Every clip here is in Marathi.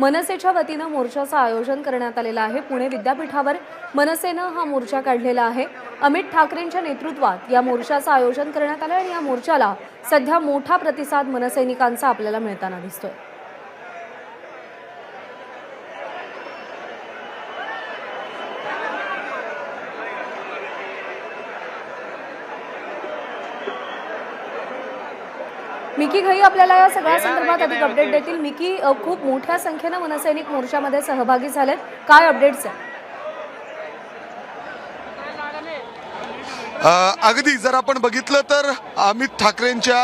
मनसेच्या वतीनं मोर्चाचं आयोजन करण्यात आलेलं आहे. पुणे विद्यापीठावर मनसेनं हा मोर्चा काढलेला आहे. अमित ठाकरेंच्या नेतृत्वात या मोर्चाचं आयोजन करण्यात आलं आणि या मोर्चाला सध्या मोठा प्रतिसाद मनसैनिकांचा आपल्याला मिळताना दिसतोय. मिकी घई आपल्याला या सगळ्या संदर्भात अधिक अपडेट देतील? मिकी खूप मोठ्या संख्येनं मनसैनिक मोर्चामध्ये सहभागी झालेत. काय अपडेट्स आहे? अगदी जर आपण बघितलं तर अमित ठाकरेंच्या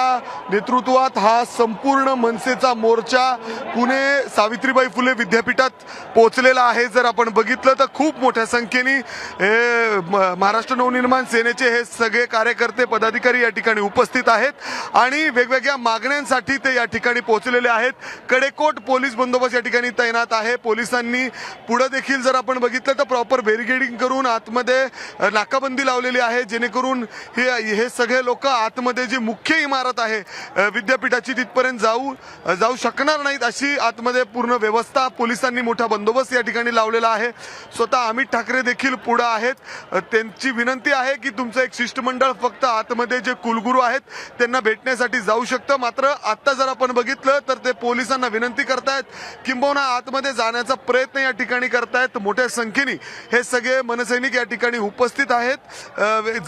नेतृत्वात हा संपूर्ण मनसेचा मोर्चा पुणे सावित्रीबाई फुले विद्यापीठात पोहोचलेला आहे. जर आपण बघितलं तर खूप मोठ्या संख्येने हे म- महाराष्ट्र नवनिर्माण सेनेचे हे सगळे कार्यकर्ते पदाधिकारी या ठिकाणी उपस्थित आहेत आणि वेगवेगळ्या मागण्यांसाठी ते या ठिकाणी पोहोचलेले आहेत. कडेकोट पोलीस बंदोबस्त या ठिकाणी तैनात आहे. पोलिसांनी पुढे देखील जर आपण बघितलं तर प्रॉपर बॅरिगेडिंग करून आतमध्ये नाकाबंदी लावलेली आहे. जेणेकरून हे हे सगळे लोक आतमध्ये जी मुख्य इमारत आहे विद्यापीठाची तिथपर्यंत जाऊ जाऊ शकणार नाहीत अशी आतमध्ये पूर्ण व्यवस्था पोलिसांनी मोठा बंदोबस्त या ठिकाणी लावलेला आहे. स्वतः अमित ठाकरे देखील पुढं आहेत. त्यांची विनंती आहे की तुमचं एक शिष्टमंडळ फक्त आतमध्ये जे कुलगुरू आहेत त्यांना भेटण्यासाठी जाऊ शकतं. मात्र आत्ता जर आपण बघितलं तर ते पोलिसांना विनंती करतायत किंबहुना आतमध्ये जाण्याचा प्रयत्न या ठिकाणी करतायत. मोठ्या संख्येने हे सगळे मनसैनिक या ठिकाणी उपस्थित आहेत.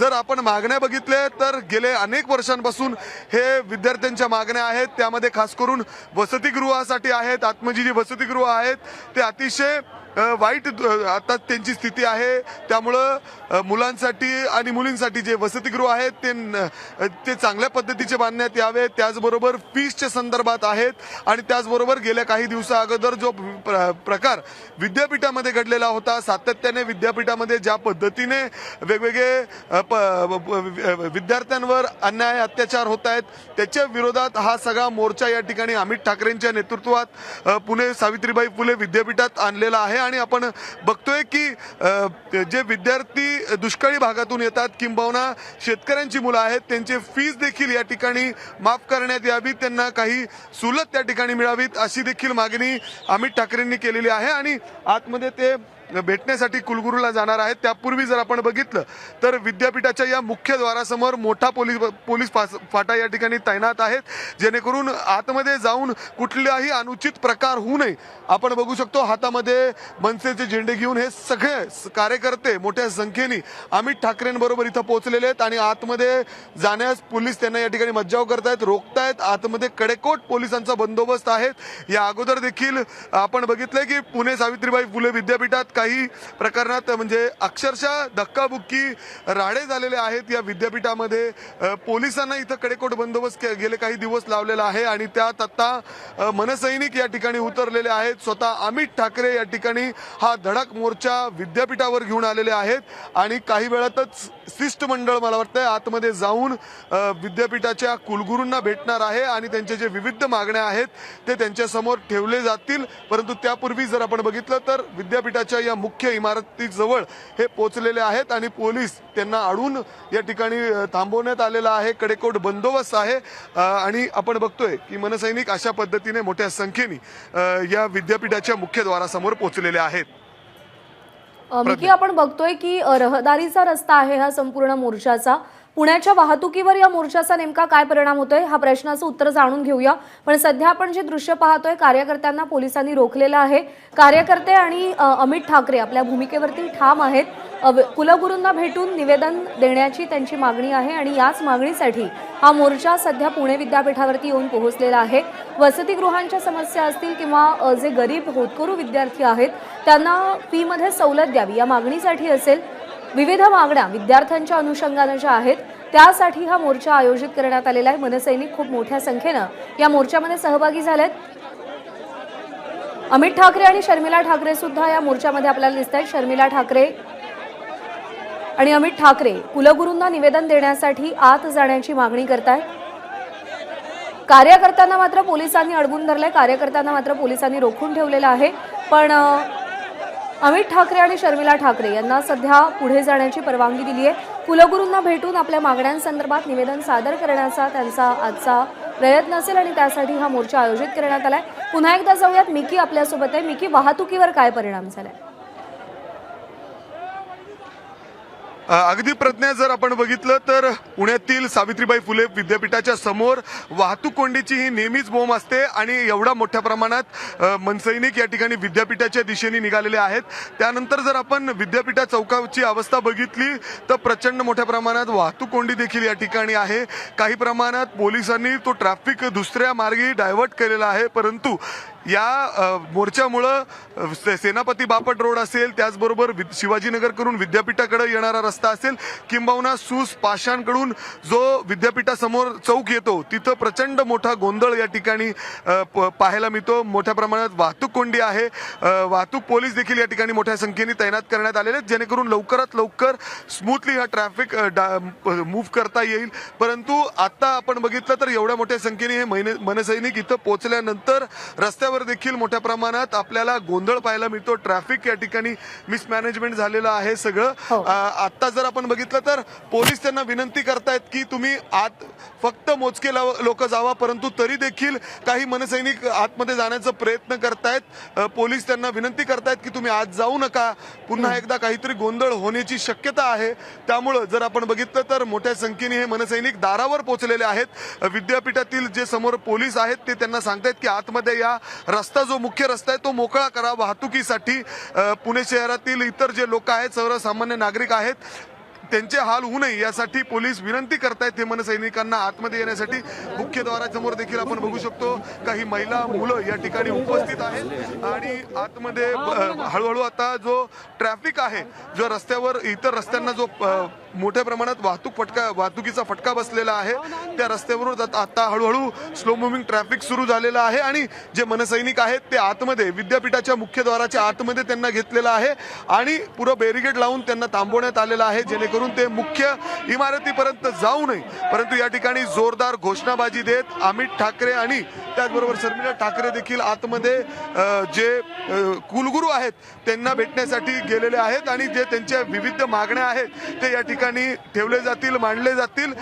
जर आपण मागण्या बघितल्या तर गेले अनेक वर्षांपासून हे विद्यार्थ्यांच्या मागण्या आहेत. त्यामध्ये खास करून वसतिगृहासाठी आहेत. आत्मजी जी वसतिगृह आहेत ते अतिशय वाईट आता त्यांची स्थिती आहे. त्यामुळं मुलांसाठी आणि मुलींसाठी जे वसतिगृह आहेत ते ते चांगल्या पद्धतीचे बांधण्यात यावे. त्याचबरोबर फीसच्या संदर्भात आहेत. आणि त्याचबरोबर गेल्या काही दिवसा अगोदर जो प्र- प्रकार विद्यापीठामध्ये घडलेला होता सातत्याने विद्यापीठामध्ये ज्या पद्धतीने वेगवेगळे प- विद्यार्थ्यांवर अन्याय अत्याचार होत आहेत त्याच्या विरोधात हा सगळा मोर्चा या ठिकाणी अमित ठाकरेंच्या नेतृत्वात पुणे सावित्रीबाई फुले विद्यापीठात आणलेला आहे. आणि आपण बघतोय की जे विद्यार्थी दुष्काळी भागातून येतात किंबहुना शेतकऱ्यांची मुलं आहेत त्यांचे फीज देखील या ठिकाणी माफ करण्यात यावी त्यांना काही सुलत त्या ठिकाणी मिळावीत अशी देखील मागणी अमित ठाकरेंनी केलेली आहे. आणि आतमध्ये ते भेटण्यासाठी कुलगुरूला जाणार आहेत. त्यापूर्वी जर आपण बघितलं तर विद्यापीठाच्या या मुख्य द्वारासमोर मोठा पोलीस पोलीस फाटा या ठिकाणी तैनात आहेत. जेणेकरून आतमध्ये जाऊन कुठलाही अनुचित प्रकार होऊ नये. आपण बघू शकतो हातामध्ये मनसेचे झेंडे घेऊन हे सगळे कार्यकर्ते मोठ्या संख्येने अमित ठाकरेंबरोबर इथं पोहोचलेले आहेत आणि आतमध्ये जाण्यास पोलीस त्यांना या ठिकाणी मज्जाव करतायत रोखतायत. आतमध्ये कडेकोट पोलिसांचा बंदोबस्त आहेत या अगोदर देखील आपण बघितलंय की पुणे सावित्रीबाई फुले विद्यापीठात काही प्रकरणात म्हणजे अक्षरशः धक्काबुक्की राडे झालेले आहेत या विद्यापीठामध्ये. पोलिसांना इथं कडेकोट बंदोबस्त के- गेले काही दिवस लावलेला आहे आणि त्यात आता मनसैनिक या ठिकाणी उतरलेले आहेत. स्वतः अमित ठाकरे या ठिकाणी हा धडक मोर्चा विद्यापीठावर घेऊन आलेले आहेत. आणि काही वेळातच शिष्टमंडळ मला वाटतंय आतमध्ये जाऊन विद्यापीठाच्या कुलगुरूंना भेटणार आहे आणि त्यांचे जे विविध मागण्या आहेत ते त्यांच्यासमोर ठेवले जातील. परंतु त्यापूर्वी जर आपण बघितलं तर विद्यापीठाच्या या मुख्य इमारतीजवळ हे पोहोचलेले आहेत आणि पोलीस त्यांना अडून या ठिकाणी थांबवण्यात आलेला आहे. कडेकोट बंदोबस्त आहे. आणि आपण बघतोय की मनसैनिक अशा पद्धतीने मोठ्या संख्येने या विद्यापीठाच्या मुख्य द्वारासमोर पोहोचलेले आहेत. मिकी आपण बघतोय की रहदारीचा रस्ता आहे हा संपूर्ण मोर्चाचा. पुण्याच्या वाहतुकीवर या मोर्चाचा नेमका काय परिणाम होतोय हा प्रश्नाचं उत्तर जाणून घेऊया. पण सध्या आपण जे दृश्य पाहतोय कार्यकर्त्यांना पोलिसांनी रोखलेलं आहे. कार्यकर्ते आणि अमित ठाकरे आपल्या भूमिकेवरती ठाम आहेत. कुलगुरूंना भेटून निवेदन देण्याची त्यांची मागणी आहे आणि याच मागणीसाठी हा मोर्चा सध्या पुणे विद्यापीठावरती येऊन पोहोचलेला आहे. वसतिगृहांच्या समस्या असतील किंवा जे गरीब होतकरू विद्यार्थी आहेत त्यांना फीमध्ये सवलत द्यावी या मागणीसाठी असेल. विविध मागण्या विद्यार्थ्यांच्या अनुषंगानं ज्या आहेत त्यासाठी हा मोर्चा आयोजित करण्यात आलेला आहे. मनसैनिक खूप मोठ्या संख्येनं या मोर्चामध्ये सहभागी झालेत. अमित ठाकरे आणि शर्मिला ठाकरे सुद्धा या मोर्चामध्ये आपल्याला दिसत आहेत. शर्मिला ठाकरे आणि अमित ठाकरे कुलगुरूंना निवेदन देण्यासाठी आत जाण्याची मागणी करतायत. कार्यकर्त्यांना मात्र पोलिसांनी अडवून धरलंय. कार्यकर्त्यांना मात्र पोलिसांनी रोखून ठेवलेलं आहे. पण अमित ठाकरे आणि शर्मिला ठाकरे यांना सध्या पुढे जाण्याची परवानगी दिली आहे. कुलगुरूंना भेटून आपल्या मागण्यांसंदर्भात निवेदन सादर करण्याचा त्यांचा आजचा प्रयत्न असेल आणि त्यासाठी हा मोर्चा आयोजित करण्यात आलाय. पुन्हा एकदा जाऊयात. मिकी आपल्यासोबत आहे. मिकी वाहतुकीवर काय परिणाम झालाय अ, अगदी प्रज्ञा जर आपण बघितलं तर पुण्यातील सावित्रीबाई फुले विद्यापीठाच्या समोर वाहतूक कोंडीची ही नेहमीच बोंब असते आणि एवढा मोठ्या प्रमाणात मनसैनिक या ठिकाणी विद्यापीठाच्या दिशेने निघालेले आहेत. त्यानंतर जर आपण विद्यापीठा चौकाची अवस्था बघितली तर प्रचंड मोठ्या प्रमाणात वाहतूक कोंडी देखील या ठिकाणी आहे. काही प्रमाणात पोलिसांनी तो ट्रॅफिक दुसऱ्या मार्गी डायव्हर्ट केलेला आहे परंतु या मोर्चामुळं से- सेनापती बापट रोड असेल त्याचबरोबर शिवाजीनगर करून विद्यापीठाकडे येणारा रस्ता असेल किंबहुना सूस पाषाणकडून जो विद्यापीठासमोर चौक येतो तिथं प्रचंड मोठा गोंधळ या ठिकाणी प- पाहायला मिळतो. मोठ्या प्रमाणात वाहतूक कोंडी आहे. वाहतूक पोलीस देखील या ठिकाणी मोठ्या संख्येने तैनात करण्यात आलेले आहेत जेणेकरून लवकरात लवकर स्मूथली हा ट्रॅफिक मूव्ह करता येईल. परंतु आता आपण बघितलं तर एवढ्या मोठ्या संख्येने हे महिने मनसैनिक इथं पोहोचल्यानंतर रस्त्यावर देखील मोठ्या प्रमाणात आपल्याला गोंधळ पाहायला मिळतो. ट्रॅफिक या ठिकाणी मिसमॅनेजमेंट झालेलं आहे सगळं. हो. आता जर आपण बघितलं तर पोलीस त्यांना विनंती करतायत की तुम्ही आत फक्त मोजके लोक जावा परंतु तरी देखील काही मनसैनिक आतमध्ये जाण्याचा प्रयत्न करतायत. पोलीस त्यांना विनंती करतायत की तुम्ही आत जाऊ नका. पुन्हा एकदा काहीतरी गोंधळ होण्याची शक्यता आहे. त्यामुळं जर आपण बघितलं तर मोठ्या संख्येने हे मनसैनिक दारावर पोहोचलेले आहेत. विद्यापीठातील जे समोर पोलीस आहेत ते त्यांना सांगतायत की आतमध्ये या रस्ता जो मुख्य रस्ता आहे तो मोकळा करा. वाहतुकीसाठी पुणे शहरातील इतर जे लोक आहेत सर्वसामान्य नागरिक आहेत त्यांचे हाल होऊ नये यासाठी पोलीस विनंती करतायत हे मनसैनिकांना आतमध्ये येण्यासाठी. मुख्य द्वारासमोर देखील आपण बघू शकतो काही महिला मुलं या ठिकाणी उपस्थित आहेत आणि आतमध्ये हळूहळू आता जो ट्रॅफिक आहे जो रस्त्यावर इतर रस्त्यांना जो मोठ्या प्रमाणात वाहतूक फटका वाहतुकीचा फटका बसलेला आहे. त्या रस्त्यावरून आता- हळूहळू स्लो मुव्हिंग ट्रॅफिक सुरू झालेलं आहे आणि जे मनसैनिक आहेत ते आतमध्ये विद्यापीठाच्या मुख्य द्वाराच्या आतमध्ये त्यांना घेतलेलं आहे आणि पुरं बॅरिगेड लावून त्यांना थांबवण्यात आलेलं आहे जेणेकरून ते मुख्य इमारतीपर्यंत जाऊ नये. परंतु या ठिकाणी जोरदार घोषणाबाजी देत अमित ठाकरे आणि त्याचबरोबर शर्मिला ठाकरे देखील आतमध्ये जे कुलगुरू आहेत त्यांना भेटण्यासाठी गेलेले आहेत आणि जे त्यांच्या विविध मागण्या आहेत ते या ठिकाणी ठेवले जातील मांडले जातील.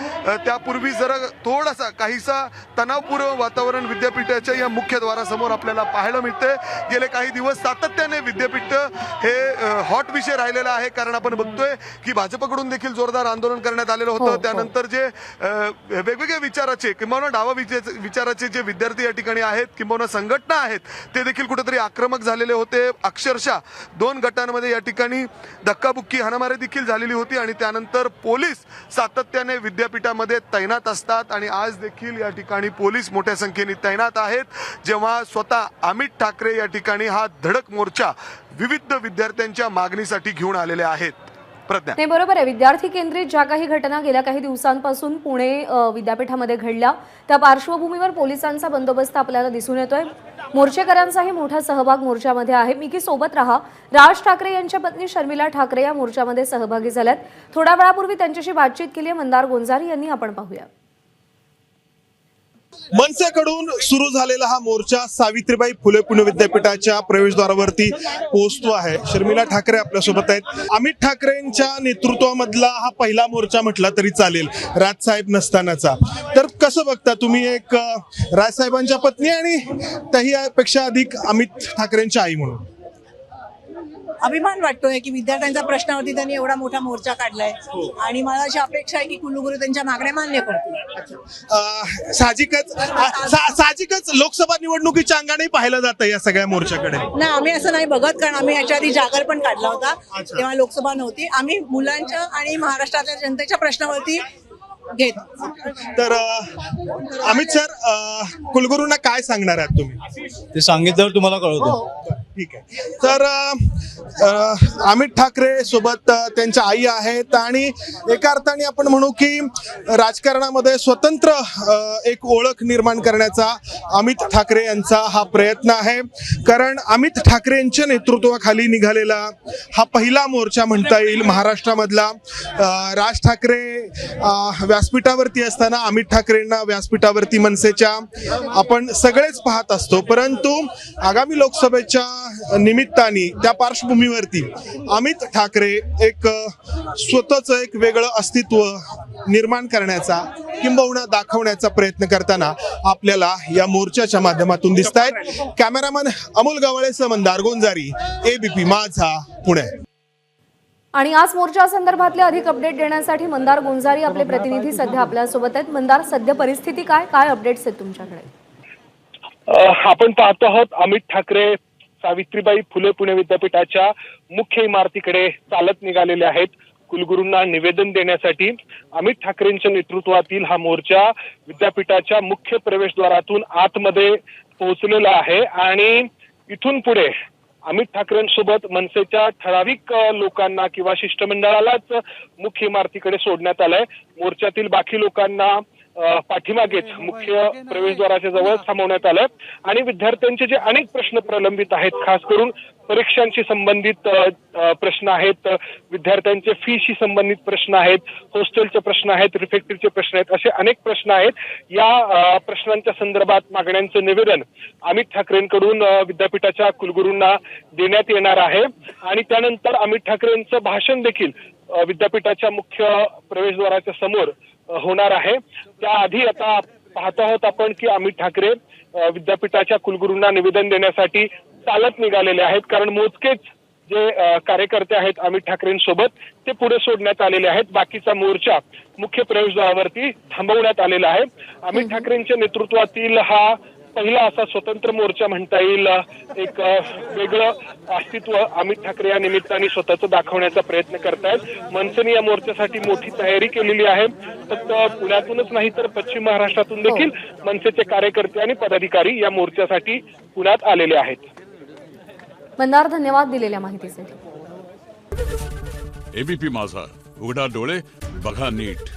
त्यापूर्वी जरा थोडासा काहीसा तणावपूर्व वातावरण विद्यापीठाच्या या मुख्य द्वारासमोर आपल्याला पाहायला मिळते गेले काही दिवस सातत्याने विद्यापीठ हे हॉट विषय राहिलेला आहे. कारण आपण बघतोय की भाजपकडून देखील जोरदार आंदोलन करण्यात आलेलं हो, होतं. हो. त्यानंतर जे वेगवेगळ्या विचाराचे किंवा डावा विचार- विचाराचे जे विद्यार्थी या ठिकाणी आहेत किंवा संघटना आहेत ते देखील कुठेतरी आक्रमक झालेले होते. अक्षरशः दोन गटांमध्ये या ठिकाणी धक्काबुक्की हाणामारी देखील झालेली होती आणि त्यानंतर तर पोलीस सातत्याने विद्यापीठामध्ये तैनात असतात आणि आज देखील या ठिकाणी पोलीस मोठ्या संख्येने तैनात आहेत. जेव्हा स्वतः अमित ठाकरे या ठिकाणी हा धडक मोर्चा विविध विद्यार्थ्यांच्या मागणीसाठी घेऊन आलेले आहेत. प्रज्ञा. नाही बरोबर आहे. विद्यार्थी केंद्रित ज्या काही घटना गेल्या काही दिवसांपासून पुणे विद्यापीठामध्ये घडल्या त्या पार्श्वभूमीवर पोलिसांचा बंदोबस्त आपल्याला दिसून येतोय. मोर्चेकरांचाही मोठा सहभाग मोर्चामध्ये आहे. मी की सोबत रहा. राज ठाकरे यांच्या पत्नी शर्मिला ठाकरे या मोर्चामध्ये सहभागी झाल्यात. थोड्या वेळापूर्वी त्यांच्याशी बातचीत केली आहे. मंदार गोंजारी यांनी आपण पाहूया. मनसेकडून सुरू झालेला हा मोर्चा सावित्रीबाई फुले पुणे विद्यापीठाच्या प्रवेशद्वारावरती पोहोचतो आहे. शर्मिला ठाकरे आपल्यासोबत आहेत. अमित ठाकरेंच्या नेतृत्वामधला हा पहिला मोर्चा म्हटला तरी चालेल राजसाहेब नसतानाचा. तर कसं बघता तुम्ही एक राजसाहेबांच्या पत्नी आणि त्याही पेक्षा अधिक अमित ठाकरेंच्या आई म्हणून? अभिमान वाटतोय की विद्यार्थ्यांच्या प्रश्नावरती त्यांनी एवढा मोठा मोर्चा काढलाय. आणि मला अशी अपेक्षा आहे की कुलगुरू त्यांच्या मागण्या मान्य करतील. अं, साहजिकच सा- साहजिकच लोकसभा निवडणुकीच्या अंगाने पाहिलं जातं या सगळ्या मोर्चाकडे. नाही आम्ही असं नाही बघत कारण आम्ही याच्या आधी जागर पण काढला होता. तेव्हा लोकसभा नव्हती. आम्ही मुलांच्या आणि महाराष्ट्रातल्या जनतेच्या प्रश्नावरती घेत. तर अ, अमित सर अ, कुलगुरूंना काय सांगणार आहात तुम्ही? ते सांगितल्यावर तुम्हाला कळवतो. ठीक आहे. तर अमित ठाकरे सोबत त्यांच्या आई आहेत आणि एका अर्थाने आपण म्हणू की राजकारणामध्ये स्वतंत्र एक ओळख निर्माण करण्याचा अमित ठाकरे यांचा हा प्रयत्न आहे. कारण अमित ठाकरे यांच्या नेतृत्वाखाली निघालेला हा पहिला मोर्चा म्हणता येईल महाराष्ट्रामधला. राज ठाकरे व्यासपीठावरती असताना अमित ठाकरेंना व्यासपीठावरती मनसेच्या आपण सगळेच पाहत असतो. परंतु आगामी लोकसभेच्या निमित्ताने त्या पार्श्वभूमीवरती अमित ठाकरे एक स्वतःच एक वेगळं अस्तित्व निर्माण करण्याचा किंबहुना दाखवण्याचा प्रयत्न करताना आपल्याला या मोर्चाच्या माध्यमातून दिसत आहेत कॅमेरामन अमोल गवळेसह मंदार गोंजारी एबीपी माझा पुणे. आणि आज मोर्चा संदर्भातले अधिक अपडेट देण्यासाठी मंदार गुंजारी आपले प्रतिनिधी सध्या आपल्यासोबत आहेत. मंदार सध्या परिस्थिती काय? काय अपडेट्स आहेत तुमच्याकडे? आपण पाहतो आहोत अमित ठाकरे सावित्रीबाई फुले पुणे विद्यापीठाच्या मुख्य इमारतीकडे चालत निघालेले आहेत. कुलगुरूंना निवेदन देण्यासाठी अमित ठाकरेंच्या नेतृत्वातील हा मोर्चा विद्यापीठाच्या मुख्य प्रवेशद्वारातून आतमध्ये पोहोचलेला आहे आणि इथून पुढे अमित ठाकरेंसोबत मनसेच्या ठराविक लोकांना किंवा शिष्टमंडळालाच मुख्य इमारतीकडे सोडण्यात आलंय. मोर्चातील बाकी लोकांना पाठीमागेच मुख्य प्रवेशद्वाराच्या जवळ थांबवण्यात आलं आणि विद्यार्थ्यांचे जे अनेक प्रश्न प्रलंबित आहेत खास करून परीक्षांशी संबंधित प्रश्न आहेत विद्यार्थ्यांचे फीशी संबंधित प्रश्न आहेत हॉस्टेलचे प्रश्न आहेत रिफेक्टरीचे प्रश्न आहेत असे अनेक प्रश्न आहेत. या प्रश्नांच्या संदर्भात मागण्यांचं निवेदन अमित ठाकरेंकडून विद्यापीठाच्या कुलगुरूंना देण्यात येणार आहे. आणि त्यानंतर अमित ठाकरेंचं भाषण देखील विद्यापीठाच्या मुख्य प्रवेशद्वाराच्या समोर होणार आहे. त्याआधी आता पाहतो आहोत आपण की अमित ठाकरे विद्यापीठाच्या कुलगुरूंना निवेदन देण्यासाठी चालत निघालेले आहेत. कारण मोजकेच जे कार्यकर्ते आहेत अमित ठाकरेंसोबत ते पुढे सोडण्यात आलेले आहेत. बाकीचा मोर्चा मुख्य प्रवेशद्वारावरती थांबवण्यात आलेला आहे. अमित ठाकरेंच्या नेतृत्वातील हा पहिला असा स्वतंत्र मोर्चा म्हणता येईल. एक वेगळं अस्तित्व अमित ठाकरे या निमित्ताने स्वतःचं दाखवण्याचा प्रयत्न करतायत. मनसेने या मोर्चासाठी मोठी तयारी केलेली आहे. फक्त पुण्यातूनच नाही तर पश्चिम महाराष्ट्रातून देखील मनसेचे कार्यकर्ते आणि पदाधिकारी या मोर्चासाठी पुण्यात आलेले आहेत. मंदार धन्यवाद दिलेल्या माहितीसाठी. एबीपी माझा. उघडा डोळे बघा नीट.